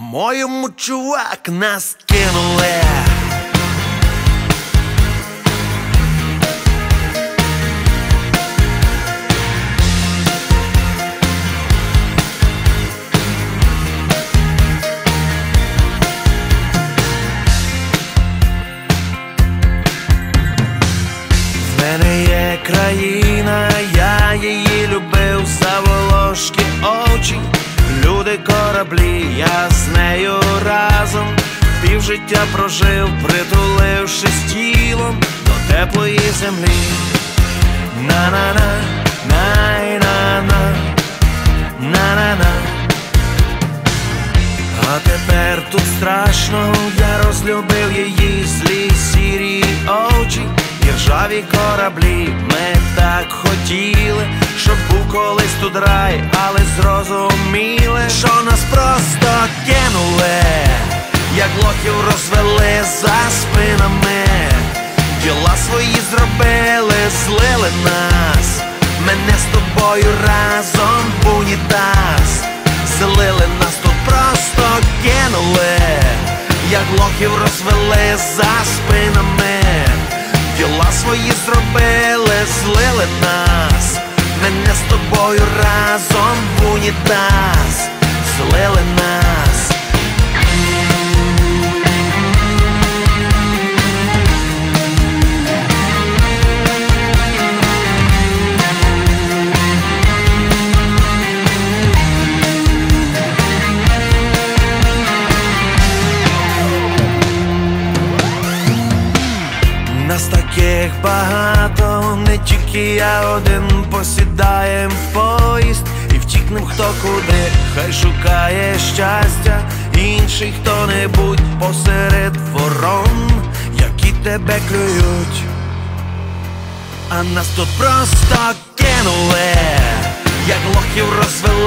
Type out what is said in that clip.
По-моєму, чувак, нас кинули. Мене є країна, кораблі, я з нею разом півжиття прожив, притулившись тілом до теплої землі. На-на-на, най-на-на, на-на-на. А тепер тут страшно, я розлюбив її злі сірі очі, і ржаві кораблі. Ми так хотіли, щоб був колись тут рай, нас, мене з тобою разом в унітаз. Злили нас тут просто кинули, як лохів розвели за спинами, діла свої зробили, злили нас, мене з тобою разом в унітаз, злили нас. Нас таких багато, не тільки я один. Посідаєм в поїзд і втікнем хто куди, хай шукає щастя, інший хто-небудь посеред ворон, які тебе клюють, а нас тут просто кинули, як лохів розвели.